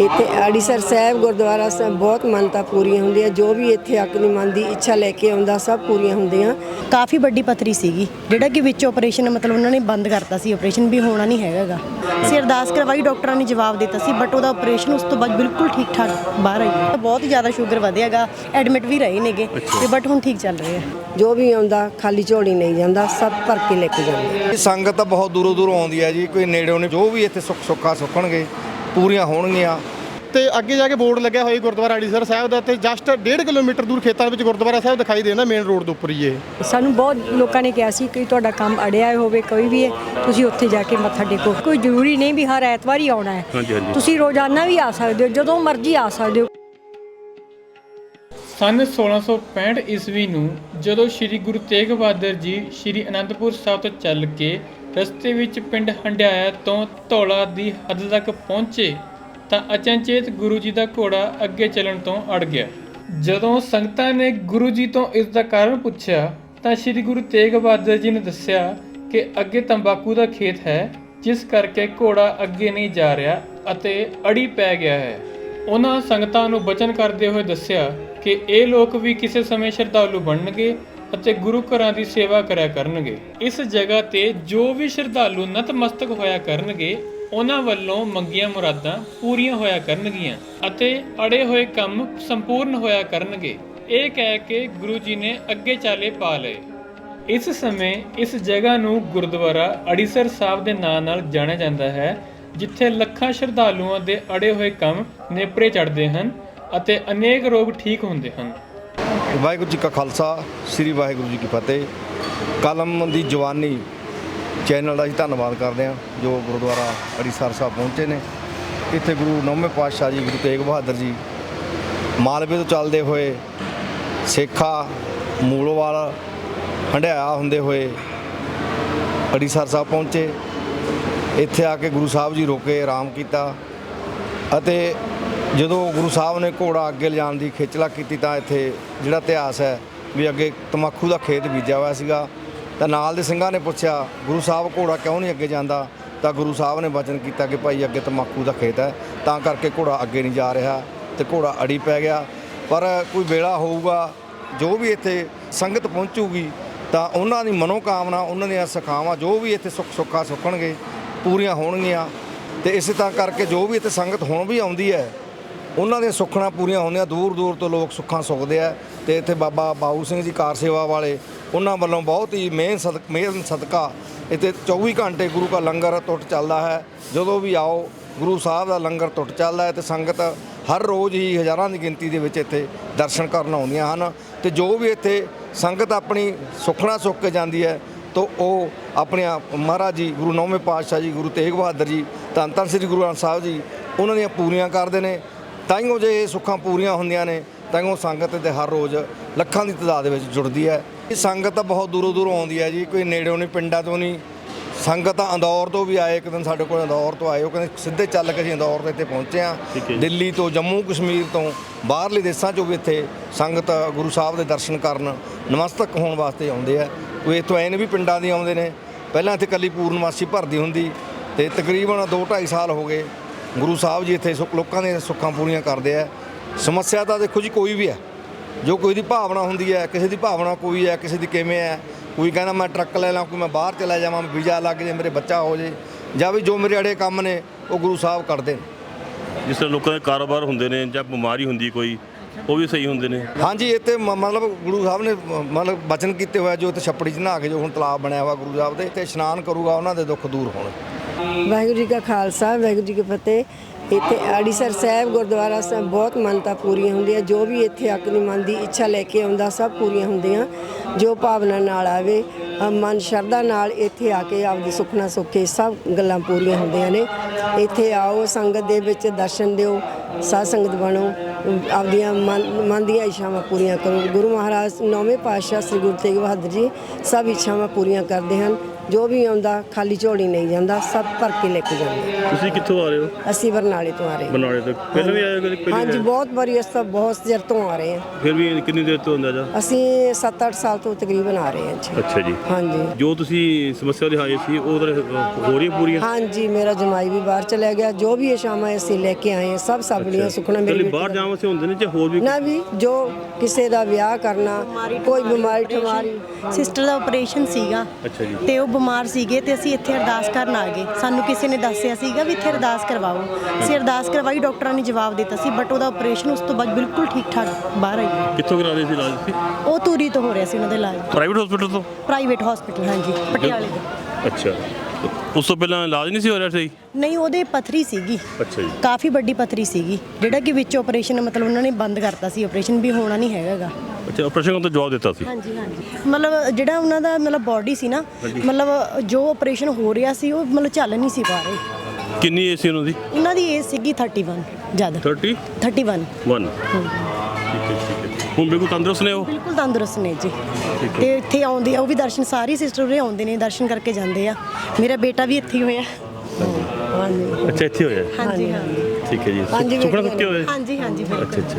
ਇੱਥੇ ਆੜੀਸਰ ਸਾਹਿਬ ਗੁਰਦੁਆਰਾ ਸਾਹਿਬ ਬਹੁਤ ਮੰਨਤਾ ਪੂਰੀਆਂ ਹੁੰਦੀਆਂ ਜੋ ਵੀ ਇੱਥੇ ਆਪਣੀ ਮਨ ਦੀ ਇੱਛਾ ਲੈ ਕੇ ਆਉਂਦਾ ਸਭ ਪੂਰੀਆਂ ਹੁੰਦੀਆਂ। ਕਾਫੀ ਵੱਡੀ ਪੱਥਰੀ ਸੀਗੀ ਜਿਹੜਾ ਕਿ ਵਿੱਚ ਆਪਰੇਸ਼ਨ ਮਤਲਬ ਉਹਨਾਂ ਨੇ ਬੰਦ ਕਰਤਾ ਸੀ ਆਪਰੇਸ਼ਨ ਵੀ ਹੋਣਾ ਨਹੀਂ ਹੈਗਾਗਾ। ਅਸੀਂ ਅਰਦਾਸ ਕਰਵਾਈ ਡਾਕਟਰਾਂ ਨੇ ਜਵਾਬ ਦਿੱਤਾ ਸੀ ਬਟ ਉਹਦਾ ਆਪਰੇਸ਼ਨ ਉਸ ਤੋਂ ਬਾਅਦ ਬਿਲਕੁਲ ਠੀਕ ਠਾਕ ਬਾਹਰ ਆਈ। ਬਹੁਤ ਜ਼ਿਆਦਾ ਸ਼ੂਗਰ ਵਧਿਆਗਾ ਐਡਮਿਟ ਵੀ ਰਹੇ ਨੇਗੇ ਤੇ ਬਟ ਹੁਣ ਠੀਕ ਚੱਲ ਰਹੇ। ਆ ਜੋ ਵੀ ਆਉਂਦਾ ਖਾਲੀ ਝੋਲੀ ਨਹੀਂ ਜਾਂਦਾ ਸਭ ਭਰ ਕੇ ਲੈ ਕੇ ਜਾਂਦਾ। ਇਹ ਸੰਗਤ ਤਾਂ ਬਹੁਤ ਦੂਰੋਂ ਦੂਰੋਂ ਆਉਂਦੀ ਹੈ ਜੀ ਕੋਈ ਨੇੜਿਓਂ ਨੇ ਜੋ ਵੀ ਇੱਥੇ ਸੁੱਖ ਸੁੱਖਾ ਸੁੱਖਣਗੇ ਪੂਰੀਆਂ ਹੋਣਗੀਆਂ। ਤੇ ਅੱਗੇ ਜਾ ਕੇ ਬੋਰਡ ਲੱਗਿਆ ਹੋਇਆ ਗੁਰਦੁਆਰਾ ਅੜੀਸਰ ਸਾਹਿਬ ਦਾ ਤੇ ਜਸਟ 1.5 ਕਿਲੋਮੀਟਰ ਦੂਰ ਖੇਤਾਂ ਵਿੱਚ ਗੁਰਦੁਆਰਾ ਸਾਹਿਬ ਦਿਖਾਈ ਦੇਣਾ ਮੇਨ ਰੋਡ ਦੇ ਉੱਪਰ ਹੀ ਇਹ। ਸਾਨੂੰ ਬਹੁਤ ਲੋਕਾਂ ਨੇ ਕਿਹਾ ਸੀ ਕਿ ਤੁਹਾਡਾ ਕੰਮ ਅੜਿਆ ਹੋਵੇ ਕੋਈ ਵੀ ਹੈ ਤੁਸੀਂ ਉੱਥੇ ਜਾ ਕੇ ਮੱਥਾ ਟੇਕੋ। ਕੋਈ ਜ਼ਰੂਰੀ ਨਹੀਂ ਵੀ ਹਰ ਐਤਵਾਰ ਹੀ ਆਉਣਾ ਹੈ। ਤੁਸੀਂ ਰੋਜ਼ਾਨਾ ਵੀ ਆ ਸਕਦੇ ਹੋ ਜਦੋਂ ਮਰਜ਼ੀ ਆ ਸਕਦੇ ਹੋ। ਸਨ 1665 ਈਸਵੀ ਨੂੰ ਜਦੋਂ ਸ੍ਰੀ ਗੁਰੂ ਤੇਗ ਬਹਾਦਰ ਜੀ ਸ੍ਰੀ ਅਨੰਦਪੁਰ ਸਾਹਿਬ ਤੋਂ ਚੱਲ ਕੇ ਰਸਤੇ ਵਿੱਚ ਪਿੰਡ ਹੰਡਿਆਇਆ ਤੋਂ ਧੌਲਾ ਦੀ ਹੱਦ ਤੱਕ ਪਹੁੰਚੇ ਤਾਂ ਅਚਨਚੇਤ ਗੁਰੂ ਜੀ ਦਾ ਘੋੜਾ ਅੱਗੇ ਚੱਲਣ ਤੋਂ ਅੜ ਗਿਆ। ਜਦੋਂ ਸੰਗਤਾਂ ਨੇ ਗੁਰੂ ਜੀ ਤੋਂ ਇਸ ਦਾ ਕਾਰਨ ਪੁੱਛਿਆ ਤਾਂ ਸ੍ਰੀ ਗੁਰੂ ਤੇਗ ਬਹਾਦਰ ਜੀ ਨੇ ਦੱਸਿਆ ਕਿ ਅੱਗੇ ਤੰਬਾਕੂ ਦਾ ਖੇਤ ਹੈ, ਜਿਸ ਕਰਕੇ ਘੋੜਾ ਅੱਗੇ ਨਹੀਂ ਜਾ ਰਿਹਾ ਅਤੇ ਅੜੀ ਪੈ ਗਿਆ ਹੈ। ਉਹਨਾਂ ਸੰਗਤਾਂ ਨੂੰ ਬਚਨ ਕਰਦੇ ਹੋਏ ਦੱਸਿਆ ਕਿ ਇਹ ਲੋਕ ਵੀ ਕਿਸੇ ਸਮੇਂ ਸ਼ਰਧਾਲੂ ਬਣਨਗੇ ਅਤੇ ਗੁਰੂ ਘਰਾਂ ਦੀ ਸੇਵਾ ਕਰਿਆ ਕਰਨਗੇ। ਇਸ ਜਗ੍ਹਾ ਤੇ ਜੋ ਵੀ ਸ਼ਰਧਾਲੂ ਨਤਮਸਤਕ ਹੋਇਆ ਕਰਨਗੇ, ਉਹਨਾਂ ਵੱਲੋਂ ਮੰਗੀਆਂ ਮੁਰਾਦਾਂ ਪੂਰੀਆਂ ਹੋਇਆ ਕਰਨਗੀਆਂ ਅਤੇ ਅੜੇ ਹੋਏ ਕੰਮ ਸੰਪੂਰਨ ਹੋਇਆ ਕਰਨਗੇ। ਇਹ ਕਹਿ ਕੇ ਗੁਰੂ ਜੀ ਨੇ ਅੱਗੇ ਚਾਲੇ ਪਾ ਲਏ। ਇਸ ਸਮੇਂ ਇਸ ਜਗ੍ਹਾ ਨੂੰ ਗੁਰਦੁਆਰਾ ਅੜੀਸਰ ਸਾਹਿਬ ਦੇ ਨਾਂ ਨਾਲ ਜਾਣਿਆ ਜਾਂਦਾ ਹੈ, ਜਿੱਥੇ ਲੱਖਾਂ ਸ਼ਰਧਾਲੂਆਂ ਦੇ ਅੜੇ ਹੋਏ ਕੰਮ ਨੇਪਰੇ ਚੜ੍ਹਦੇ ਹਨ ਅਤੇ ਅਨੇਕ ਰੋਗ ਠੀਕ ਹੁੰਦੇ ਹਨ। ਵਾਹਿਗੁਰੂ ਜੀ ਕਾ ਖਾਲਸਾ, ਸ੍ਰੀ ਵਾਹਿਗੁਰੂ ਜੀ ਕੀ ਫਤਿਹ। ਕਲਮ ਦੀ ਜਵਾਨੀ ਚੈਨਲ ਦਾ ਅਸੀਂ ਧੰਨਵਾਦ ਕਰਦੇ ਹਾਂ, ਜੋ ਗੁਰਦੁਆਰਾ ਅੜੀਸਰ ਸਾਹਿਬ ਪਹੁੰਚੇ ਨੇ। ਇੱਥੇ ਗੁਰੂ ਨੌਵੇਂ ਪਾਤਸ਼ਾਹ ਜੀ, ਗੁਰੂ ਤੇਗ ਬਹਾਦਰ ਜੀ ਮਾਲਵੇ ਤੋਂ ਚੱਲਦੇ ਹੋਏ ਸੇਖਾ ਮੂਲਵਾਲ ਹੰਡਿਆਇਆ ਹੁੰਦੇ ਹੋਏ ਅੜੀਸਰ ਸਾਹਿਬ ਪਹੁੰਚੇ। ਇੱਥੇ ਆ ਕੇ ਗੁਰੂ ਸਾਹਿਬ ਜੀ ਰੋਕੇ ਆਰਾਮ ਕੀਤਾ ਅਤੇ ਜਦੋਂ ਗੁਰੂ ਸਾਹਿਬ ਨੇ ਘੋੜਾ ਅੱਗੇ ਲਿਜਾਣ ਦੀ ਖੇਚਲਾ ਕੀਤੀ ਤਾਂ ਇੱਥੇ ਜਿਹੜਾ ਇਤਿਹਾਸ ਹੈ ਵੀ ਅੱਗੇ ਤਮਾਕੂ ਦਾ ਖੇਤ ਬੀਜਿਆ ਹੋਇਆ ਸੀਗਾ, ਤਾਂ ਨਾਲ ਦੇ ਸਿੰਘਾਂ ਨੇ ਪੁੱਛਿਆ, ਗੁਰੂ ਸਾਹਿਬ, ਘੋੜਾ ਕਿਉਂ ਨਹੀਂ ਅੱਗੇ ਜਾਂਦਾ? ਤਾਂ ਗੁਰੂ ਸਾਹਿਬ ਨੇ ਵਚਨ ਕੀਤਾ ਕਿ ਭਾਈ ਅੱਗੇ ਤਮਾਕੂ ਦਾ ਖੇਤ ਹੈ, ਤਾਂ ਕਰਕੇ ਘੋੜਾ ਅੱਗੇ ਨਹੀਂ ਜਾ ਰਿਹਾ ਤੇ ਘੋੜਾ ਅੜੀ ਪੈ ਗਿਆ। ਪਰ ਕੋਈ ਵੇਲਾ ਹੋਊਗਾ, ਜੋ ਵੀ ਇੱਥੇ ਸੰਗਤ ਪਹੁੰਚੂਗੀ, ਤਾਂ ਉਹਨਾਂ ਦੀ ਮਨੋਕਾਮਨਾ, ਉਹਨਾਂ ਦੀਆਂ ਸਖਾਵਾਂ ਜੋ ਵੀ ਇੱਥੇ ਸੁੱਖ ਸੁੱਖਾ ਸੁੱਕਣਗੇ, ਪੂਰੀਆਂ ਹੋਣਗੀਆਂ। ਤੇ ਇਸੇ ਤਰ੍ਹਾਂ ਕਰਕੇ ਜੋ ਵੀ ਇੱਥੇ ਸੰਗਤ ਹੁਣ ਵੀ ਆਉਂਦੀ ਹੈ ਉਹਨਾਂ ਦੀਆਂ ਸੁੱਖਣਾ ਪੂਰੀਆਂ ਹੁੰਦੀਆਂ, ਦੂਰ ਦੂਰ ਤੋਂ ਲੋਕ ਸੁੱਖਾਂ ਸੁੱਖਦੇ ਆ ਤੇ ਇੱਥੇ ਬਾਬਾ ਬਾਊ ਸਿੰਘ ਜੀ ਕਾਰ ਸੇਵਾ ਵਾਲੇ, ਉਹਨਾਂ ਵੱਲੋਂ ਬਹੁਤ ਹੀ ਮਿਹਨ ਸਦਕ ਮਿਹਨਤ ਸਦਕਾ ਇੱਥੇ 24 ਘੰਟੇ ਗੁਰੂ ਦਾ ਲੰਗਰ ਟੁੱਟ ਚੱਲਦਾ ਹੈ। ਜਦੋਂ ਵੀ ਆਓ, ਗੁਰੂ ਸਾਹਿਬ ਦਾ ਲੰਗਰ ਟੁੱਟ ਚੱਲਦਾ ਹੈ ਤੇ ਸੰਗਤ ਹਰ ਰੋਜ਼ ਹੀ ਹਜ਼ਾਰਾਂ ਦੀ ਗਿਣਤੀ ਦੇ ਵਿੱਚ ਇੱਥੇ ਦਰਸ਼ਨ ਕਰਨ ਆਉਂਦੀਆਂ ਹਨ ਤੇ ਜੋ ਵੀ ਇੱਥੇ ਸੰਗਤ ਆਪਣੀ ਸੁੱਖਣਾ ਸੁੱਕ ਕੇ ਜਾਂਦੀ ਹੈ, ਤਾਂ ਉਹ ਆਪਣੇ ਮਹਾਰਾਜ ਜੀ, ਗੁਰੂ ਨੌਵੇਂ ਪਾਤਸ਼ਾਹ ਜੀ, ਗੁਰੂ ਤੇਗ ਬਹਾਦਰ ਜੀ, ਧੰਨ ਧੰਨ ਸ੍ਰੀ ਗੁਰੂ ਗ੍ਰੰਥ ਸਾਹਿਬ ਜੀ, ਉਹਨਾਂ ਦੀਆਂ ਪੂਰੀਆਂ ਕਰਦੇ ਨੇ ਤਾਈਓ ਜੇ ਇਹ ਸੁੱਖਾਂ ਪੂਰੀਆਂ ਹੁੰਦੀਆਂ ਨੇ ਤਾਈਓ ਸੰਗਤ ਤੇ ਹਰ ਰੋਜ਼ ਲੱਖਾਂ ਦੀ ਤਾਦਾਦ ਵਿੱਚ ਜੁੜਦੀ ਹੈ। ਇਹ ਸੰਗਤ ਤਾਂ ਬਹੁਤ ਦੂਰੋਂ ਦੂਰੋਂ ਆਉਂਦੀ ਹੈ ਜੀ ਕੋਈ ਨੇੜਿਓਂ ਨਹੀਂ ਪਿੰਡਾਂ ਤੋਂ ਨਹੀਂ। ਸੰਗਤ ਤਾਂ ਅੰਦੌਰ ਤੋਂ ਵੀ ਆਏ ਇੱਕ ਦਿਨ ਸਾਡੇ ਕੋਲ ਅੰਦੌਰ ਤੋਂ ਆਏ ਉਹ ਕਹਿੰਦੇ ਸਿੱਧੇ ਚੱਲ ਕੇ ਅਸੀਂ ਅੰਦੌਰ ਤੋਂ ਇੱਥੇ ਪਹੁੰਚੇ ਆ ਦਿੱਲੀ ਤੋਂ ਜੰਮੂ ਕਸ਼ਮੀਰ ਤੋਂ ਬਾਹਰਲੇ ਦੇਸ਼ਾਂ ਚੋਂ ਵੀ ਇੱਥੇ ਸੰਗਤ ਗੁਰੂ ਸਾਹਿਬ ਦੇ ਦਰਸ਼ਨ ਕਰਨ ਨਮਸਤਕ ਹੋਣ ਵਾਸਤੇ ਆਉਂਦੇ ਆ। ਕੋਈ ਇੱਥੋਂ ਐਨ ਵੀ ਪਿੰਡਾਂ ਦੀ ਆਉਂਦੇ ਨੇ। ਪਹਿਲਾਂ ਇੱਥੇ ਕੱਲੀ ਪੂਰਨਮਾਸੀ ਭਰਦੀ ਹੁੰਦੀ ਤੇ ਤਕਰੀਬਨ 2 2.5 ਸਾਲ ਹੋ ਗਏ। ਗੁਰੂ ਸਾਹਿਬ ਜੀ ਇੱਥੇ ਸੁੱਖ ਲੋਕਾਂ ਦੀਆਂ ਸੁੱਖਾਂ ਪੂਰੀਆਂ ਕਰਦੇ ਆ। ਸਮੱਸਿਆ ਤਾਂ ਦੇਖੋ ਜੀ ਕੋਈ ਵੀ ਹੈ ਜੋ ਕੋਈ ਦੀ ਭਾਵਨਾ ਹੁੰਦੀ ਹੈ ਕਿਸੇ ਦੀ ਭਾਵਨਾ ਕੋਈ ਹੈ ਕਿਸੇ ਦੀ ਕਿਵੇਂ ਹੈ ਕੋਈ ਕਹਿੰਦਾ ਮੈਂ ਟਰੱਕ ਲੈ ਲਾਂ ਕੋਈ ਮੈਂ ਬਾਹਰ ਚਲਾ ਜਾਵਾਂ ਵੀਜ਼ਾ ਲੱਗ ਜੇ ਮੇਰੇ ਬੱਚਾ ਹੋ ਜੇ ਜਾਂ ਵੀ ਜੋ ਮੇਰੇ ਅੜੇ ਕੰਮ ਨੇ ਉਹ ਗੁਰੂ ਸਾਹਿਬ ਕਰਦੇ ਨੇ। ਜਿਸ ਤਰ੍ਹਾਂ ਲੋਕਾਂ ਦੇ ਕਾਰੋਬਾਰ ਹੁੰਦੇ ਨੇ ਜਾਂ ਬਿਮਾਰੀ ਹੁੰਦੀ ਕੋਈ ਉਹ ਵੀ ਸਹੀ ਹੁੰਦੇ ਨੇ। ਹਾਂਜੀ ਇੱਥੇ ਮ- ਮਤਲਬ ਗੁਰੂ ਸਾਹਿਬ ਨੇ ਮ- ਮਤਲਬ ਬਚਨ ਕੀਤੇ ਹੋਇਆ ਜੋ ਇੱਥੇ ਛੱਪੜੀ 'ਚ ਨਹਾ ਕੇ ਜੋ ਹੁਣ ਤਲਾਬ ਬਣਿਆ ਹੋਇਆ ਗੁਰੂ ਸਾਹਿਬ ਦੇ ਤੇ ਇਸ਼ਨਾਨ ਕਰੂਗਾ ਉਹਨਾਂ ਦੇ ਦੁੱਖ ਦੂਰ ਹੋਣਗੇ ਵਾਹਿਗੁਰੂ ਜੀ ਕਾ ਖਾਲਸਾ, ਵਾਹਿਗੁਰੂ ਜੀ ਕੀ ਫਤਿਹ। ਇੱਥੇ ਆੜੀਸਰ ਸਾਹਿਬ ਗੁਰਦੁਆਰਾ ਸਾਹਿਬ ਬਹੁਤ ਮੰਨਤਾ ਪੂਰੀਆਂ ਹੁੰਦੀਆਂ। ਜੋ ਵੀ ਇੱਥੇ ਆਪਣੀ ਮਨ ਦੀ ਇੱਛਾ ਲੈ ਕੇ ਆਉਂਦਾ, ਸਭ ਪੂਰੀਆਂ ਹੁੰਦੀਆਂ। ਜੋ ਭਾਵਨਾ ਨਾਲ ਆਵੇ ਮਨ ਸ਼ਰਧਾ ਨਾਲ ਇੱਥੇ ਆ ਕੇ ਆਪਦੀ ਸੁਖਨਾ ਸੁੱਖੇ ਸਭ ਗੱਲਾਂ ਪੂਰੀਆਂ ਹੁੰਦੀਆਂ ਨੇ। ਇੱਥੇ ਆਓ, ਸੰਗਤ ਦੇ ਵਿੱਚ ਦਰਸ਼ਨ ਦਿਓ, ਸਾਧ ਸੰਗਤ ਬਣੋ। ਆਪਦੀਆਂ ਮਨ ਮਨ ਦੀਆਂ ਇੱਛਾਵਾਂ ਪੂਰੀਆਂ ਕਰੋ। ਗੁਰੂ ਮਹਾਰਾਜ ਨੌਵੇਂ ਪਾਤਸ਼ਾਹ ਸ੍ਰੀ ਗੁਰੂ ਤੇਗ ਬਹਾਦਰ ਜੀ ਸਭ ਇੱਛਾਵਾਂ ਪੂਰੀਆਂ ਕਰਦੇ ਹਨ। ਜੋ ਵੀ ਆਉਂਦਾ ਖਾਲੀ ਝੋਲੀ ਨਹੀਂ ਜਾਂਦਾ ਸਭ ਭਰ ਕੇ ਲੈ ਕੇ ਜਾਂਦਾ ਤੁਸੀਂ ਕਿੱਥੋਂ ਆ ਰਹੇ ਹੋ? ਅਸੀਂ ਬਰਨਾਲੇ ਤੋਂ ਆ ਰਹੇ ਹਾਂ। ਬਰਨਾਲੇ ਤੋਂ। ਪਹਿਲਾਂ ਵੀ ਆਏ ਹੋ ਕਦੇ? ਪਹਿਲੀ ਹਾਂਜੀ? ਬਹੁਤ ਵਾਰੀ ਅਸੀਂ ਤਾਂ ਬਹੁਤ ਚਿਰ ਤੋਂ ਆ ਰਹੇ ਹਾਂ। ਫਿਰ ਵੀ ਕਿੰਨੀ ਦੇਰ ਤੋਂ ਅੰਦਾਜ਼ਾ ਅਸੀਂ 7-8 ਸਾਲ ਤੋਂ ਤਕਰੀਬਨ ਆ ਰਹੇ ਹਾਂ ਜੀ ਅੱਛਾ ਜੀ। ਹਾਂਜੀ। ਜੋ ਤੁਸੀਂ ਸਮੱਸਿਆ ਲਿਆਏ ਸੀ ਉਹ ਤਾਂ ਹੋ ਰਹੀ ਪੂਰੀਆਂ? ਹਾਂਜੀ ਮੇਰਾ ਜਮਾਈ ਵੀ ਬਾਹਰ ਚਲਾ ਗਿਆ। ਜੋ ਵੀ ਇਹ ਸ਼ਾਮਾਂ ਅਸੀਂ ਲੈ ਕੇ ਆਏ ਹਾਂ ਸਭ ਸਭਲੀਆਂ ਸੁਖਣਾ ਮੇਰੀ ਬਾਹਰ ਦਾ। ਵਾਸਤੇ ਹੁੰਦੇ ਨੇ ਜਾਂ ਹੋਰ ਵੀ ਨਾ ਵੀ ਜੋ ਕਿਸੇ ਦਾ ਵਿਆਹ ਕਰਨਾ ਕੋਈ ਬਿਮਾਰੀ ਠਮਾਰੀ ਸਿਸਟਰ ਦਾ ਆਪਰੇਸ਼ਨ ਸੀਗਾ। ਅੱਛਾ ਜੀ। ਤੇ ਉਹ ਬਿਮਾਰ ਸੀਗੇ ਤੇ ਅਸੀਂ ਇੱਥੇ ਅਰਦਾਸ ਕਰਨ ਆ ਗਏ। ਸਾਨੂੰ ਕਿਸੇ ਨੇ ਦੱਸਿਆ ਸੀਗਾ ਵੀ ਇੱਥੇ ਅਰਦਾਸ ਕਰਵਾਓ। ਅਸੀਂ ਅਰਦਾਸ ਕਰਵਾਈ ਡਾਕਟਰਾਂ ਨੇ ਜਵਾਬ ਦਿੱਤਾ ਸੀ ਬਟ ਉਹਦਾ ਆਪਰੇਸ਼ਨ ਉਸ ਤੋਂ ਬਾਅਦ ਬਿਲਕੁਲ ਠੀਕ ਠਾਕ ਬਾਹਰ ਆਈ। ਕਿੱਥੋਂ ਕਰਾ ਰਹੇ ਸੀ ਇਲਾਜ ਸੀ ਉਹ ਤੂਰੀ ਤੋਂ ਹੋ ਰਿਹਾ ਸੀ ਉਹਨਾਂ ਦਾ ਇਲਾਜ। ਪ੍ਰਾਈਵੇਟ ਹਸਪੀਟਲ ਤੋਂ? ਪ੍ਰਾਈਵੇਟ ਹਸਪੀਟਲ ਹਾਂਜੀ। ਪਟਿਆਲੇ ਦਾ ਅੱਛਾ। ਉਸ ਤੋਂ ਪਹਿਲਾਂ ਇਲਾਜ ਨਹੀਂ ਸੀ ਹੋ ਰਿਹਾ ਸਹੀ? ਨਹੀਂ ਉਹਦੇ ਪਥਰੀ ਸੀਗੀ। ਅੱਛਾ ਜੀ। ਕਾਫੀ ਵੱਡੀ ਪਥਰੀ ਸੀਗੀ। ਜਿਹੜਾ ਕਿ ਵਿੱਚ ਆਪਰੇਸ਼ਨ ਮਤਲਬ ਉਹਨਾਂ ਨੇ ਬੰਦ ਕਰਤਾ ਸੀ। ਆਪਰੇਸ਼ਨ ਵੀ ਹੋਣਾ ਨਹੀਂ ਹੈਗਾਗਾ। ਅੱਛਾ ਆਪਰੇਸ਼ਨ ਤੋਂ ਜਵਾਬ ਦਿੱਤਾ ਸੀ? ਹਾਂਜੀ ਹਾਂਜੀ। ਮਤਲਬ ਜਿਹੜਾ ਉਹਨਾਂ ਦਾ ਮਤਲਬ ਬਾਡੀ ਸੀ ਨਾ ਮਤਲਬ ਜੋ ਆਪਰੇਸ਼ਨ ਹੋ ਰਿਹਾ ਸੀ ਉਹ ਮਤਲਬ ਚੱਲ ਨਹੀਂ ਸੀ ਪਾ ਰਹੇ। ਕਿੰਨੀ ਏਜ ਸੀ ਉਹਨਾਂ ਦੀ? ਉਹਨਾਂ ਦੀ ਏਜ ਸੀਗੀ 31 ਜਦ 31 31 ਠੀਕ ਹੈ ਠੀਕ ਹੈ। ਹੁਣ ਬਿਲਕੁਲ ਤੰਦਰੁਸਤ ਨੇ ਉਹ? ਬਿਲਕੁਲ ਤੰਦਰੁਸਤ ਨੇ ਜੀ। ਤੇ ਇੱਥੇ ਆਉਂਦੇ ਆ ਉਹ ਵੀ ਦਰਸ਼ਨ ਸਾਰੀ ਸਿਸਟਰ ਉਰੇ ਆਉਂਦੇ ਨੇ ਦਰਸ਼ਨ ਕਰਕੇ ਜਾਂਦੇ ਆ। ਮੇਰਾ ਬੇਟਾ ਵੀ ਇੱਥੇ ਹੀ ਹੋਇਆ। ਹਾਂਜੀ ਅੱਛਾ ਇੱਥੇ ਹੋਇਆ? ਹਾਂਜੀ ਹਾਂ ਠੀਕ ਹੈ ਜੀ। ਸੁਖਣਾ ਸੁੱਕੇ ਹੋਏ ਹਾਂਜੀ ਹਾਂਜੀ ਅੱਛਾ ਅੱਛਾ।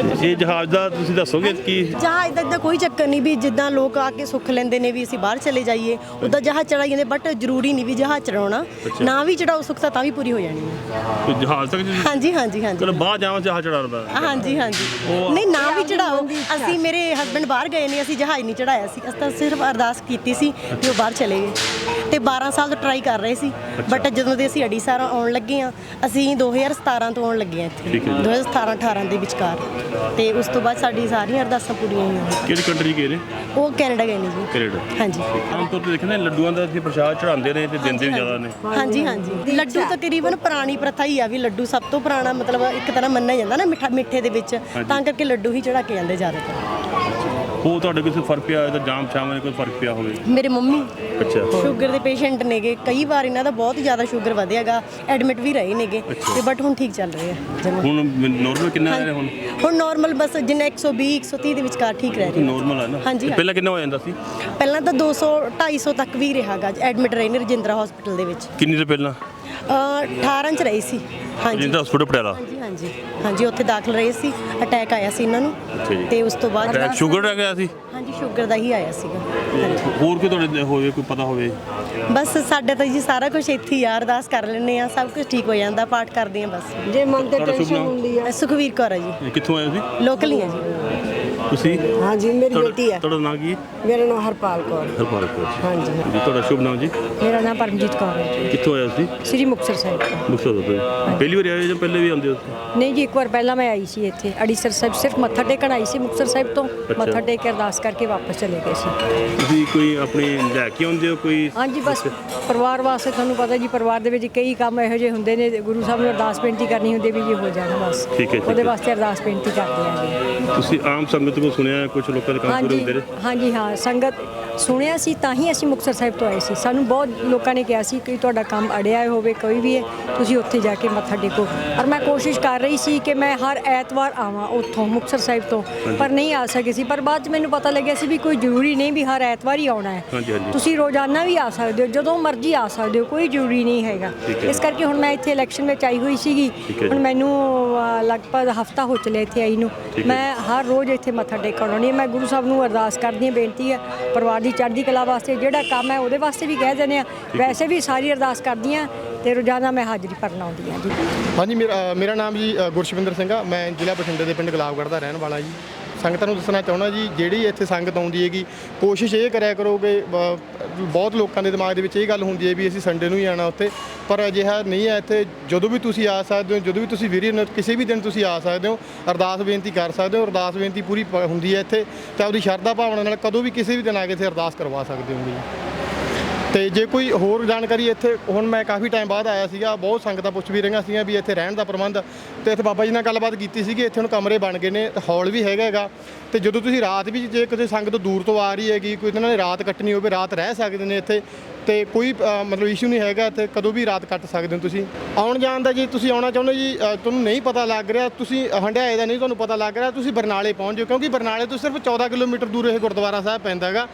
ਇਹ ਜਹਾਜ਼ ਦਾ ਤੁਸੀਂ ਦੱਸੋਗੇ ਕੀ? ਜਹਾਂ ਇਦਾਂ ਦਾ ਕੋਈ ਚੱਕਰ ਨਹੀਂ ਵੀ ਜਿੱਦਾਂ ਲੋਕ ਆ ਕੇ ਸੁੱਖ ਲੈਂਦੇ ਨੇ ਵੀ ਅਸੀਂ ਬਾਹਰ ਚਲੇ ਜਾਈਏ ਉਦਾਂ ਜਹਾਜ਼ ਚੜਾਈ ਜਾਂਦੇ ਬਟ ਜ਼ਰੂਰੀ ਨਹੀਂ ਵੀ ਜਹਾਜ਼ ਚੜਾਉਣਾ ਨਾ ਵੀ ਚੜਾਓ ਸੁੱਖ ਤਾਂ ਤਾਂ ਵੀ ਪੂਰੀ ਹੋ ਜਾਣੀ ਹੈ। ਕੋਈ ਜਹਾਜ਼ ਤੱਕ ਜੀ- ਹਾਂਜੀ ਹਾਂਜੀ ਹਾਂਜੀ। ਚਲੋ ਬਾਹਰ ਜਾਵਾਂ ਜਹਾਜ਼ ਚੜਾਉਣ ਦਾ ਹਾਂਜੀ ਹਾਂਜੀ। ਨਹੀਂ ਨਾ ਵੀ ਚੜਾਓ ਅਸੀਂ ਮੇਰੇ ਹਸਬੰਡ ਬਾਹਰ ਗਏ ਨੇ ਅਸੀਂ ਜਹਾਜ਼ ਨਹੀਂ ਚੜਾਇਆ ਸੀ। ਅਸੀਂ ਤਾਂ ਸਿਰਫ ਅਰਦਾਸ ਕੀਤੀ ਸੀ ਕਿ ਉਹ ਬਾਹਰ ਚਲੇ ਗਏ। ਤੇ 12 ਸਾਲ ਤੋਂ ਟਰਾਈ ਕਰ ਰਹੇ ਸੀ। ਬਟ ਜਦੋਂ ਦੇ ਅਸੀਂ ਅੜੀਸਰ ਆਉਣ ਲੱਗੇ ਆ ਅਸੀਂ 2017 ਤੋਂ ਆਉਣ ਲੱਗੇ ਆ ਇੱਥੇ। ਠੀਕ ਹੈ ਜੀ। 2017 18 ਦੇ ਵਿਚਕਾਰ। ਤੇ ਉਸ ਤੋਂ ਬਾਅਦ ਸਾਡੀ ਸਾਰੀਆਂ ਅਰਦਾਸਾਂ ਪੂਰੀਆਂ ਹੋਈਆਂ। ਕਿਹੜੀ ਕੰਟਰੀ ਗਏ ਨੇ? ਉਹ ਕੈਨੇਡਾ ਗਏ ਨੇ ਜੀ। ਕੈਨੇਡਾ। ਹਾਂਜੀ। ਆਮ ਤੌਰ ਤੇ ਦੇਖਦੇ ਨੇ ਲੱਡੂਆਂ ਦਾ ਇੱਥੇ ਪ੍ਰਸ਼ਾਦ ਚੜਾਉਂਦੇ ਨੇ ਤੇ ਦਿੰਦੇ ਵੀ ਜ਼ਿਆਦਾ ਨੇ। ਹਾਂਜੀ ਹਾਂਜੀ। ਲੱਡੂ ਤਕਰੀਬਨ ਪੁਰਾਣੀ ਪ੍ਰਥਾ ਹੀ ਆ ਵੀ ਲੱਡੂ ਸਭ ਤੋਂ ਪੁਰਾਣਾ ਮਤਲਬ ਇੱਕ ਤਰ੍ਹਾਂ ਮੰਨਿਆ ਜਾਂਦਾ ਨਾ ਮਿੱਠਾ ਮਿੱਠੇ ਦੇ ਵਿੱਚ। ਤਾਂ ਕਰਕੇ ਲੱਡੂ ਹੀ ਚੜਾ ਕੇ ਜਾਂਦੇ ਜ਼ਿਆਦਾਤਰ। ਉਹ ਤੁਹਾਡੇ ਕਿਸੇ ਫ਼ਰਕ ਪਿਆ ਹੋਵੇ ਤਾਂ ਜਾਮ ਸ਼ਾਮ ਨੇ ਕੋਈ ਫ਼ਰਕ ਪਿਆ ਹੋਵੇ? ਮੇਰੇ ਮੰਮੀ। ਅੱਛਾ। ਸ਼ੂਗਰ ਦੇ ਪੇਸ਼ੈਂਟ ਨੇਗੇ। ਕਈ ਵਾਰ ਇਹਨਾਂ ਦਾ ਬਹੁਤ ਜ਼ਿਆਦਾ ਸ਼ੂਗਰ ਵਧਿਆਗਾ। ਐਡਮਿਟ ਵੀ ਰਹੇ ਨੇਗੇ। ਤੇ ਬਟ ਹੁਣ ਠੀਕ ਚੱਲ ਰਹੇ। ਆ। ਹੁਣ ਨੋਰਮਲ ਕਿੰਨਾ ਹੈ ਹੁਣ? ਹੁਣ ਨਾਰਮਲ ਬਸ ਜਿੰਨਾ 120 130 ਦੇ ਵਿਚਕਾਰ ਠੀਕ ਰਹਿ ਰਹੇ। ਨੋਰਮਲ ਹੈ ਨਾ? ਹਾਂਜੀ, ਪਹਿਲਾਂ ਕਿੰਨਾ ਹੋ ਜਾਂਦਾ ਸੀ? ਪਹਿਲਾਂ ਤਾਂ 200 250 ਤੱਕ ਵੀ ਰਿਹਾਗਾ ਐਡਮਿਟ ਰਹੇ ਨੇ ਰਜਿੰਦਰਾ ਹਸਪੀਟਲ ਦੇ ਵਿੱਚ। ਕਿੰਨੀ ਦੇ ਪਹਿਲਾਂ? ਅਹ 18 ਚ ਰਹੀ ਸੀ। ਹਾਂਜੀ। ਜਿੰਦਾ ਹਸਪੀਟਲ ਪਟਿਆਲਾ? ਹਾਂਜੀ ਹਾਂਜੀ। ਹਾਂਜੀ ਉੱਥੇ ਦਾਖਲ ਰਹੇ ਸੀ ਅਟੈਕ ਆਇਆ ਸੀ ਇਹਨਾਂ ਨੂੰ ਅੱਛਾ ਜੀ। ਤੇ ਉਸ ਤੋਂ ਬਾਅਦ ਅਟੈਕ ਸ਼ੂਗਰ ਰਹਿ ਗਿਆ ਸੀ? ਹਾਂਜੀ ਸ਼ੂਗਰ ਦਾ ਹੀ ਆਇਆ ਸੀਗਾ। ਹਾਂਜੀ। ਹੋਰ ਕੋਈ ਤੁਹਾਡੇ ਹੋਵੇ ਕੋਈ ਪਤਾ ਹੋਵੇ? ਬਸ ਸਾਡੇ ਤਾਂ ਜੀ ਸਾਰਾ ਕੁਝ ਇੱਥੇ ਹੀ ਆ ਅਰਦਾਸ ਕਰ ਲੈਂਦੇ ਆ ਸਭ ਕੁਝ ਠੀਕ ਹੋ ਜਾਂਦਾ ਪਾਠ ਕਰਦੇ ਆ ਬਸ। ਜੇ ਮਨ ਤੇ ਤੁਹਾਡਾ ਸ਼ੁਭ ਟੈਨਸ਼ਨ ਨਾਮ? ਹੁੰਦੀ ਆ। ਸੁਖਵੀਰ ਕੌਰ ਆ ਜੀ। ਇਹ ਕਿੱਥੋਂ ਆਏ ਸੀ ਲੋਕਲ ਹੀ ਆ ਜੀ। ਤੁਸੀਂ? ਹਾਂਜੀ ਮੇਰੀ ਤੁਹਾਡਾ- ਬੇਟੀ ਆ ਤੁਹਾਡਾ ਨਾਂ ਕੀ? ਹੈ ਮੇਰਾ ਨਾਮ ਹਰਪਾਲ ਕੌਰ। ਹਰਪਾਲ ਕੌਰ ਹਾਂਜੀ। ਜੀ ਤੁਹਾਡਾ ਸ਼ੁਭ ਨਾਮ ਜੀ? ਮੇਰਾ ਨਾਮ ਪਰਮਜੀਤ ਕੌਰ ਹੈ ਜੀ। ਕਿੱਥੋਂ ਆਏ ਸੀ ਸ੍ਰੀ ਮੁਕਤਸਰ ਸਾਹਿਬ ਤੋਂ। ਮੁਕਤਸਰ ਤੋਂ। ਪਹਿਲੀ ਵਾਰ ਆਏ ਜਾਂ ਪਹਿਲੇ ਵੀ ਆਉਂਦੇ ਹੋ ਨਹੀਂ ਜੀ ਇੱਕ ਵਾਰ ਪਹਿਲਾਂ ਮੈਂ ਆਈ ਸੀ ਇੱਥੇ। ਅੜੀਸਰ ਸਾਹਿਬ ਸਿਰਫ ਮੱਥਾ ਟੇਕਣ ਆਈ ਸੀ ਮੁਕਤਸਰ ਸਾਹਿਬ ਤੋਂ। ਮੱਥਾ ਟੇਕ ਕੇ ਅਰਦਾਸ ਕਰਕੇ ਵਾਪਸ ਚਲੇ ਗਏ ਸੀ। ਤੁਸੀਂ ਕੋਈ ਆਪਣੇ ਲੈ ਕੇ ਆਉਂਦੇ ਹੋ ਕੋਈ? ਹਾਂਜੀ ਬਸ ਪਰਿਵਾਰ ਵਾਸਤੇ ਤੁਹਾਨੂੰ ਪਤਾ ਜੀ ਪਰਿਵਾਰ ਦੇ ਵਿੱਚ ਕਈ ਕੰਮ ਇਹੋ ਜਿਹੇ ਹੁੰਦੇ ਨੇ ਗੁਰੂ ਸਾਹਿਬ ਨੂੰ ਅਰਦਾਸ ਬੇਨਤੀ ਕਰਨੀ ਹੁੰਦੀ ਵੀ ਜੀ ਹੋ ਜਾਣਾ ਬਸ। ਠੀਕ ਹੈ, ਠੀਕ ਉਹਦੇ ਹੈ। ਵਾਸਤੇ ਅਰਦਾਸ ਬੇਨਤੀ ਕਰਦੇ ਆ ਜੀ। ਤੁਸੀਂ ਆਮ ਸੰਗਤ ਕੋਲ ਸੁਣਿਆ ਕੁਝ ਲੋਕਾਂ ਦੇ ਕੰਮ ਪੂਰੇ ਹੁੰਦੇ ਨੇ ਹਾਂਜੀ ਹਾਂ ਸੰਗਤ ਸੁਣਿਆ ਸੀ ਤਾਂ ਹੀ ਅਸੀਂ ਮੁਕਤਸਰ ਸਾਹਿਬ ਤੋਂ ਆਏ ਸੀ। ਸਾਨੂੰ ਬਹੁਤ ਲੋਕਾਂ ਨੇ ਕਿਹਾ ਸੀ ਕਿ ਤੁਹਾਡਾ ਕੰਮ ਅੜਿਆ ਹੋਵੇ ਕੋਈ ਵੀ ਹੈ ਤੁਸੀਂ ਉੱਥੇ ਜਾ ਕੇ ਮੱਥਾ ਟੇਕੋ। ਔਰ ਮੈਂ ਕੋਸ਼ਿਸ਼ ਕਰ ਰਹੀ ਸੀ ਕਿ ਮੈਂ ਹਰ ਐਤਵਾਰ ਆਵਾਂ ਉੱਥੋਂ ਮੁਕਤਸਰ ਸਾਹਿਬ ਤੋਂ ਪਰ ਨਹੀਂ ਆ ਸਕੀ ਸੀ। ਪਰ ਬਾਅਦ ਚ ਮੈਨੂੰ ਪਤਾ ਲੱਗਿਆ ਸੀ ਵੀ ਕੋਈ ਜ਼ਰੂਰੀ ਨਹੀਂ ਵੀ ਹਰ ਐਤਵਾਰ ਹੀ ਆਉਣਾ ਹੈ। ਤੁਸੀਂ ਰੋਜ਼ਾਨਾ ਵੀ ਆ ਸਕਦੇ ਹੋ ਜਦੋਂ ਮਰਜ਼ੀ ਆ ਸਕਦੇ ਹੋ ਕੋਈ ਜ਼ਰੂਰੀ ਨਹੀਂ ਹੈਗਾ। ਇਸ ਕਰਕੇ ਹੁਣ ਮੈਂ ਇੱਥੇ ਇਲੈਕਸ਼ਨ ਵਿੱਚ ਆਈ ਹੋਈ ਸੀਗੀ। ਹੁਣ ਮੈਨੂੰ ਲਗਭਗ ਹਫਤਾ ਹੋ ਚੱਲਿਆ ਇੱਥੇ ਆਈ ਨੂੰ। ਮੈਂ ਹਰ ਰੋਜ਼ ਇੱਥੇ ਮੱਥਾ ਟੇਕਣ ਆਉਂਦੀ ਹਾਂ। ਮੈਂ ਗੁਰੂ ਸਾਹਿਬ ਨੂੰ ਅਰਦਾਸ ਕਰਦੀ ਹਾਂ ਬੇਨਤੀ ਹੈ ਪਰਿਵਾਰ ਦੀ ਚੜ੍ਹਦੀ ਕਲਾ ਵਾਸਤੇ ਜਿਹੜਾ ਕੰਮ ਹੈ ਉਹਦੇ ਵਾਸਤੇ ਵੀ ਕਹਿ ਦਿੰਦੇ ਆ ਵੈਸੇ ਵੀ ਸਾਰੀ ਅਰਦਾਸ ਕਰਦੀ ਹਾਂ ਤੇ ਰੋਜ਼ਾਨਾ ਮੈਂ ਹਾਜ਼ਰੀ ਭਰਨ ਆਉਂਦੀ ਹਾਂ ਜੀ। ਹਾਂਜੀ ਮੇਰਾ ਮੇਰਾ ਨਾਮ ਜੀ ਗੁਰਸ਼ਵਿੰਦਰ ਸਿੰਘ ਆ। ਮੈਂ ਜ਼ਿਲ੍ਹਾ ਬਠਿੰਡੇ ਦੇ ਪਿੰਡ ਗੁਲਾਬਗੜ੍ਹ ਦਾ ਰਹਿਣ ਵਾਲਾ ਜੀ। ਸੰਗਤਾਂ ਨੂੰ ਦੱਸਣਾ ਚਾਹੁੰਦਾ ਜੀ, ਜਿਹੜੀ ਇੱਥੇ ਸੰਗਤ ਆਉਂਦੀ ਹੈਗੀ, ਕੋਸ਼ਿਸ਼ ਇਹ ਕਰਿਆ ਕਰੋ ਕਿ ਬਹੁਤ ਲੋਕਾਂ ਦੇ ਦਿਮਾਗ ਦੇ ਵਿੱਚ ਇਹ ਗੱਲ ਹੁੰਦੀ ਹੈ ਵੀ ਅਸੀਂ ਸੰਡੇ ਨੂੰ ਹੀ ਆਣਾ ਉੱਥੇ, ਪਰ ਅਜਿਹਾ ਨਹੀਂ ਹੈ ਇੱਥੇ, ਜਦੋਂ ਵੀ ਤੁਸੀਂ ਆ ਸਕਦੇ ਹੋ, ਜਦੋਂ ਵੀ ਤੁਸੀਂ ਵੀਰੇ ਕਿਸੇ ਵੀ ਦਿਨ ਤੁਸੀਂ ਆ ਸਕਦੇ ਹੋ, ਅਰਦਾਸ ਬੇਨਤੀ ਕਰ ਸਕਦੇ ਹੋ, ਅਰਦਾਸ ਬੇਨਤੀ ਪੂਰੀ ਪ- ਹੁੰਦੀ ਹੈ ਇੱਥੇ, ਤਾਂ ਆਪਦੀ ਸ਼ਰਧਾ ਭਾਵਨਾ ਨਾਲ ਕਦੋਂ ਵੀ ਕਿਸੇ ਵੀ ਦਿਨ ਆ ਕੇ ਇੱਥੇ ਅਰਦਾਸ ਕਰਵਾ ਸਕਦੇ ਹੋ ਜੀ। ਤੇ ਜੇ ਕੋਈ ਹੋਰ ਜਾਣਕਾਰੀ ਇੱਥੇ, ਹੁਣ ਮੈਂ ਕਾਫੀ ਟਾਈਮ ਬਾਅਦ ਆਇਆ ਸੀਗਾ, ਬਹੁਤ ਸੰਗਤਾਂ ਪੁੱਛ ਵੀ ਰਹੀਆਂ ਸੀਗੀਆਂ ਵੀ ਇੱਥੇ ਰਹਿਣ ਦਾ ਪ੍ਰਬੰਧ। ਤੇ ਇੱਥੇ ਬਾਬਾ ਜੀ ਨਾਲ ਗੱਲਬਾਤ ਕੀਤੀ ਸੀਗੀ, ਇੱਥੇ ਹੁਣ ਕਮਰੇ ਬਣ ਗਏ ਨੇ, ਹਾਲ ਵੀ ਹੈਗਾ ਹੈਗਾ। ਤੇ ਜਦੋਂ ਤੁਸੀਂ ਰਾਤ ਵੀ ਜੇ ਕਿਸੇ ਸੰਗਤ ਦੂਰ ਤੋਂ ਆ ਰਹੀ ਹੈਗੀ, ਕੋਈ ਇਹਨਾਂ ਨੇ ਰਾਤ ਕੱਟਣੀ ਹੋਵੇ, ਰਾਤ ਰਹਿ ਸਕਦੇ ਨੇ ਇੱਥੇ, ਤੇ ਕੋਈ ਮਤਲਬ ਇਸ਼ੂ ਨਹੀਂ ਹੈਗਾ ਇੱਥੇ, ਕਦੋਂ ਵੀ ਰਾਤ ਕੱਟ ਸਕਦੇ ਹੋ ਤੁਸੀਂ। ਆਉਣ ਜਾਣ ਦਾ ਜੀ, ਤੁਸੀਂ ਆਉਣਾ ਚਾਹੁੰਦੇ ਜੀ ਤੁਹਾਨੂੰ ਨਹੀਂ ਪਤਾ ਲੱਗ ਰਿਹਾ, ਤੁਸੀਂ ਹੰਡਿਆਏ ਦਾ ਨਹੀਂ ਤੁਹਾਨੂੰ ਪਤਾ ਲੱਗ ਰਿਹਾ, ਤੁਸੀਂ ਬਰਨਾਲੇ ਪਹੁੰਚ ਜਾਓ, ਕਿਉਂਕਿ ਬਰਨਾਲੇ ਤੋਂ ਸਿਰਫ 14 ਕਿਲੋਮੀਟਰ ਦੂਰ ਇਹ ਗੁਰਦੁਆਰਾ ਸਾਹਿਬ ਪੈਂਦਾ ਹੈਗਾ।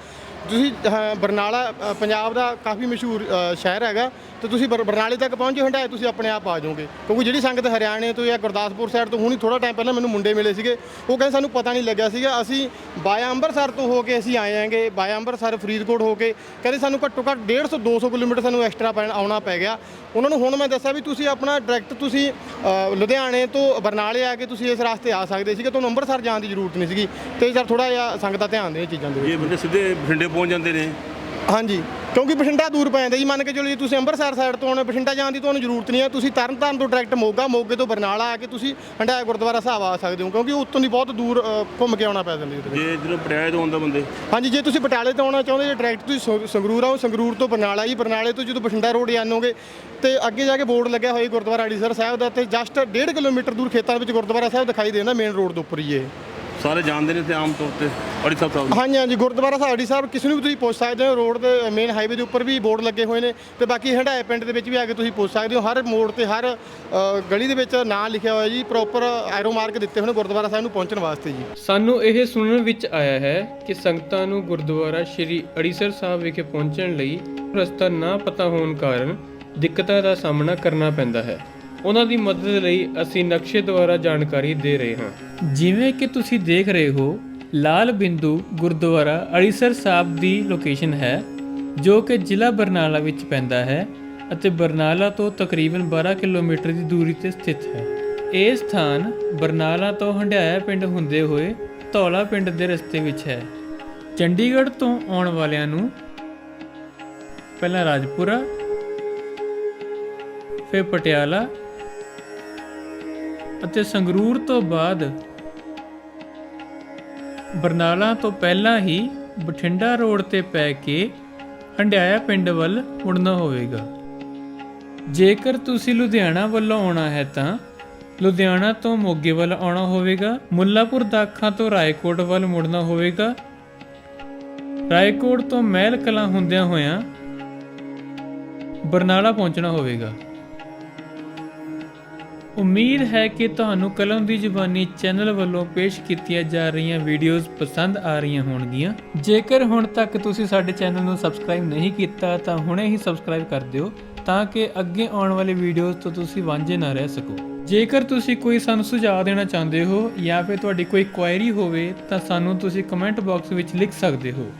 ਤੁਸੀਂ ਹਾਂ, ਬਰਨਾਲਾ ਅ, ਪੰਜਾਬ ਦਾ ਕਾਫੀ ਮਸ਼ਹੂਰ ਅ, ਸ਼ਹਿਰ ਹੈਗਾ। ਤੇ ਤੁਸੀਂ ਬਰ- ਬਰਨਾਲੇ ਤੱਕ ਪਹੁੰਚੇ ਹੰਡਾਏ ਤੁਸੀਂ ਆਪਣੇ ਆਪ ਆ ਜਾਓਗੇ। ਕਿਉਂਕਿ ਜਿਹੜੀ ਸੰਗਤ ਹਰਿਆਣੇ ਤੋਂ ਜਾਂ ਗੁਰਦਾਸਪੁਰ ਸਾਈਡ ਤੋਂ ਹੁਣੀ ਥੋੜਾ ਟਾਈਮ ਪਹਿਲਾਂ ਮੈਨੂੰ ਮੁੰਡੇ ਮਿਲੇ ਸੀਗੇ। ਉਹ ਕਹਿੰਦੇ ਸਾਨੂੰ ਪਤਾ ਨਹੀਂ ਲੱਗਿਆ ਸੀਗਾ। ਅਸੀਂ ਬਾਇਆ ਅੰਮ੍ਰਿਤਸਰ ਤੋਂ ਹੋ ਕੇ ਅਸੀਂ ਆਏ ਆਂਗੇ ਬਾਇਆ ਅੰਮ੍ਰਿਤਸਰ ਫਰੀਦਕੋਟ ਹੋ ਕੇ। ਕਹਿੰਦੇ ਸਾਨੂੰ ਘੱਟੋ ਘੱਟ 150 200 ਕਿਲੋਮੀਟਰ ਸਾਨੂੰ ਐਕਸਟਰਾ ਪੈਣ ਆਉਣਾ ਪੈ ਗਿਆ। ਉਹਨਾਂ ਨੂੰ ਹੁਣ ਮੈਂ ਦੱਸਿਆ ਵੀ ਤੁਸੀਂ ਆਪਣਾ ਡਾਇਰੈਕਟ ਤੁਸੀਂ ਅ, ਲੁਧਿਆਣੇ ਤੋਂ ਬਰਨਾਲੇ ਆ ਕੇ ਤੁਸੀਂ ਇਸ ਰਸਤੇ ਆ ਸਕਦੇ ਸੀਗੇ। ਤੁਹਾਨੂੰ ਅੰਮ੍ਰਿਤਸਰ ਜਾਣ ਦੀ ਜ਼ਰੂਰਤ ਨਹੀਂ ਸੀਗੀ। ਤੇ ਸਰ ਥੋੜਾ ਜਿਹਾ ਸੰਗਤ ਦਾ ਧਿਆਨ ਦੇ ਇਹ ਚੀਜ਼ਾਂ ਦੇ ਵਿੱਚ। ਇਹ ਬੰਦੇ ਸਿੱਧੇ ਬਠਿੰਡੇ ਪਹੁੰਚ ਜਾਂਦੇ ਨੇ। ਹਾਂਜੀ ਕਿਉਂਕਿ ਬਠਿੰਡਾ ਦੂਰ ਪੈ ਜਾਂਦਾ ਜੀ। ਮੰਨ ਕੇ ਚਲੋ ਜੀ ਤੁਸੀਂ ਅੰਮ੍ਰਿਤਸਰ ਸਾਈਡ ਤੋਂ ਆਉਣੇ ਬਠਿੰਡਾ ਜਾਣ ਦੀ ਤੁਹਾਨੂੰ ਜ਼ਰੂਰਤ ਨਹੀਂ ਹੈ ਤੁਸੀਂ ਤਰਨਤਾਰਨ ਤੋਂ ਡਾਇਰੈਕਟ ਮੋਗਾ ਮੋਗੇ ਤੋਂ ਬਰਨਾਲਾ ਆ ਕੇ ਤੁਸੀਂ ਹੰਡਾਇਆ ਗੁਰਦੁਆਰਾ ਸਾਹਿਬ ਆ ਸਕਦੇ ਹੋ ਕਿਉਂਕਿ ਉੱਥੋਂ ਦੀ ਬਹੁਤ ਦੂਰ ਅ, ਘੁੰਮ ਕੇ ਆਉਣਾ ਪੈ ਜਾਂਦਾ ਜੀ ਉਹਦੇ ਵਿੱਚ। ਜੇ ਜਦੋਂ ਪਟਿਆਲੇ ਤੋਂ ਆਉਂਦਾ ਬੰਦੇ। ਹਾਂਜੀ ਜੇ ਤੁਸੀਂ ਬਟਾਲੇ ਤੋਂ ਆਉਣਾ ਚਾਹੁੰਦੇ ਜੇ ਡਾਇਰੈਕਟ ਤੁਸੀਂ ਸੰਗ- ਸੰਗਰੂਰ ਆਓ ਸੰਗਰੂਰ ਤੋਂ ਬਰਨਾਲਾ ਜੀ। ਬਰਨਾਲੇ ਤੋਂ ਜਦੋਂ ਬਠਿੰਡਾ ਰੋਡ ਜਾਣੋਗੇ ਤੇ ਅੱਗੇ ਜਾ ਕੇ ਬੋਰਡ ਲੱਗਿਆ ਹੋਇਆ ਜੀ ਗੁਰਦੁਆਰਾ ਅੜੀਸਰ ਸਾਹਿਬ ਦਾ ਤੇ ਜਸਟ 1.5 ਕਿਲੋਮੀਟਰ ਦੂਰ ਖੇਤਾਂ ਵਿੱਚ ਗੁਰਦੁਆਰਾ ਸਾਹਿਬ ਦਿਖਾਈ ਦੇਣਾ ਮੇਨ ਰੋਡ ਦੇ ਉੱਪਰ ਹੀ ਇਹ। ਸਾਰੇ ਜਾਣਦੇ ਨੇ ਤੇ ਆਮ ਤੌਰ ਤੇ ਅੜੀ ਸਾਹਿਬ ਸਾਹਿਬ ਨੂੰ। ਹਾਂਜੀ ਹਾਂਜੀ ਗੁਰਦੁਆਰਾ ਸਾਹਿਬ ਅੜੀ ਸਾਹਿਬ ਕਿਸੇ ਨੂੰ ਵੀ ਤੁਸੀਂ ਪੁੱਛ ਸਕਦੇ ਹੋ ਰੋਡ ਦੇ ਮੇਨ ਹਾਈਵੇ ਦੇ ਉੱਪਰ ਵੀ ਬੋਰਡ ਲੱਗੇ ਹੋਏ ਨੇ ਤੇ ਬਾਕੀ ਹੰਡਾਏ ਪਿੰਡ ਦੇ ਵਿੱਚ ਵੀ ਆ ਕੇ ਤੁਸੀਂ ਪੁੱਛ ਸਕਦੇ ਹੋ ਹਰ ਮੋੜ ਤੇ ਹਰ ਅ, ਗਲੀ ਦੇ ਵਿੱਚ ਨਾਂ ਲਿਖਿਆ ਹੋਇਆ ਜੀ ਪ੍ਰੋਪਰ ਐਰੋ ਮਾਰਕ ਦਿੱਤੇ ਹੋਏ ਨੇ ਗੁਰਦੁਆਰਾ ਸਾਹਿਬ ਨੂੰ ਪਹੁੰਚਣ ਵਾਸਤੇ ਜੀ ਸਾਨੂੰ ਇਹ ਸੁਣਨ ਵਿੱਚ ਆਇਆ ਹੈ ਕਿ ਸੰਗਤਾਂ ਨੂੰ ਗੁਰਦੁਆਰਾ ਸ਼੍ਰੀ ਅੜੀਸਰ ਸਾਹਿਬ ਵਿਖੇ ਪਹੁੰਚਣ ਲਈ ਰਸਤਾ ਨਾ ਪਤਾ ਹੋਣ ਕਾਰਨ ਦਿੱਕਤਾਂ ਦਾ ਸਾਹਮਣਾ ਕਰਨਾ ਪੈਂਦਾ ਹੈ ਉਹਨਾਂ ਦੀ ਮਦਦ ਲਈ ਅਸੀਂ ਨਕਸ਼ੇ ਦੁਆਰਾ ਜਾਣਕਾਰੀ ਦੇ ਰਹੇ ਹਾਂ। ਜਿਵੇਂ ਕਿ ਤੁਸੀਂ ਦੇਖ ਰਹੇ ਹੋ, ਲਾਲ ਬਿੰਦੂ ਗੁਰਦੁਆਰਾ ਅੜੀਸਰ ਸਾਹਿਬ ਦੀ ਲੋਕੇਸ਼ਨ ਹੈ, ਜੋ ਕਿ ਜ਼ਿਲ੍ਹਾ ਬਰਨਾਲਾ ਵਿੱਚ ਪੈਂਦਾ ਹੈ ਅਤੇ ਬਰਨਾਲਾ ਤੋਂ ਤਕਰੀਬਨ 12 ਕਿਲੋਮੀਟਰ ਦੀ ਦੂਰੀ ਤੇ ਸਥਿਤ ਹੈ। ਇਹ ਸਥਾਨ ਬਰਨਾਲਾ ਤੋਂ ਹੰਡਿਆਇਆ ਪਿੰਡ ਹੁੰਦੇ ਹੋਏ ਧੌਲਾ ਪਿੰਡ ਦੇ ਰਸਤੇ ਵਿੱਚ ਹੈ। ਚੰਡੀਗੜ੍ਹ ਤੋਂ ਆਉਣ ਵਾਲਿਆਂ ਨੂੰ ਪਹਿਲਾਂ ਰਾਜਪੁਰਾ, ਫਿਰ ਪਟਿਆਲਾ ਅਤੇ ਸੰਗਰੂਰ ਤੋਂ ਬਾਅਦ ਬਰਨਾਲਾ ਤੋਂ ਪਹਿਲਾਂ ਹੀ ਬਠਿੰਡਾ ਰੋਡ ਤੇ ਪੈ ਕੇ ਹੰਡਿਆਇਆ ਪਿੰਡ ਵੱਲ ਮੁੜਨਾ ਹੋਵੇਗਾ। ਜੇਕਰ ਤੁਸੀਂ ਲੁਧਿਆਣਾ ਵੱਲੋਂ ਆਉਣਾ ਹੈ ਤਾਂ ਲੁਧਿਆਣਾ ਤੋਂ ਮੋਗੇ ਵੱਲ ਆਉਣਾ ਹੋਵੇਗਾ, ਮੁੱਲਾਪੁਰ ਦਾਖਾਂ ਤੋਂ ਰਾਏਕੋਟ ਵੱਲ ਮੁੜਨਾ ਹੋਵੇਗਾ। ਰਾਏਕੋਟ ਤੋਂ ਮਹਿਲ ਕਲਾਂ ਹੁੰਦਿਆਂ ਹੋਇਆਂ ਬਰਨਾਲਾ ਪਹੁੰਚਣਾ ਹੋਵੇਗਾ। ਉਮੀਦ ਹੈ ਕਿ ਤੁਹਾਨੂੰ ਕਲਮ ਦੀ ਜ਼ੁਬਾਨੀ ਚੈਨਲ ਵੱਲੋਂ ਪੇਸ਼ ਕੀਤੀਆਂ ਜਾ ਰਹੀਆਂ ਵੀਡੀਓਜ਼ ਪਸੰਦ ਆ ਰਹੀਆਂ ਹੋਣਗੀਆਂ। ਜੇਕਰ ਹੁਣ ਤੱਕ ਤੁਸੀਂ ਸਾਡੇ ਚੈਨਲ ਨੂੰ ਸਬਸਕ੍ਰਾਈਬ ਨਹੀਂ ਕੀਤਾ, ਤਾਂ ਹੁਣੇ ਹੀ ਸਬਸਕ੍ਰਾਈਬ ਕਰ ਦਿਓ, ਤਾਂ ਕਿ ਅੱਗੇ ਆਉਣ ਵਾਲੇ ਵੀਡੀਓਜ਼ ਤੋਂ ਤੁਸੀਂ ਵਾਂਝੇ ਨਾ ਰਹਿ ਸਕੋ। ਜੇਕਰ ਤੁਸੀਂ ਕੋਈ ਸਾਨੂੰ ਸੁਝਾਅ ਦੇਣਾ ਚਾਹੁੰਦੇ ਹੋ ਜਾਂ ਫਿਰ ਤੁਹਾਡੀ ਕੋਈ ਕੁਐਰੀ ਹੋਵੇ, ਤਾਂ ਸਾਨੂੰ ਤੁਸੀਂ ਕਮੈਂਟ ਬਾਕਸ ਵਿੱਚ ਲਿਖ ਸਕਦੇ ਹੋ।